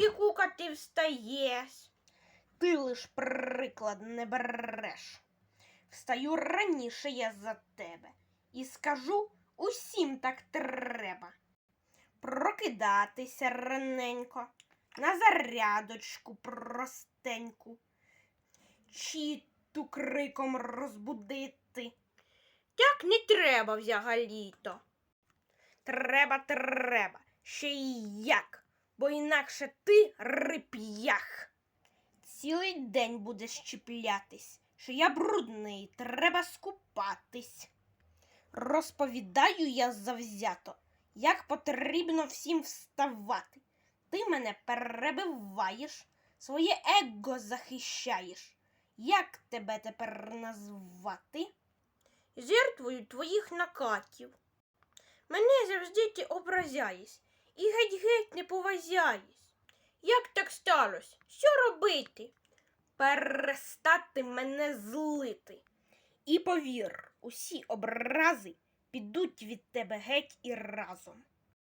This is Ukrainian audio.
скільки кука ти встаєш? Ти лиш приклад не береш. Встаю раніше я за тебе і скажу усім так треба. Прокидатися раненько, на зарядочку простеньку, чіту криком розбудити. Так не треба взагалі-то. Треба, треба, ще й як, бо інакше ти рип'ях. Цілий день будеш чіплятись, що я брудний, треба скупатись. Розповідаю я завзято, як потрібно всім вставати. Ти мене перебиваєш, своє его захищаєш. Як тебе тепер назвати? Жертвою твоїх накатів. Мене завжди ти образяєш і геть-геть не повазяєш. Як так сталося? Що робити? Перестати мене злити. І повір, усі образи підуть від тебе геть і разом.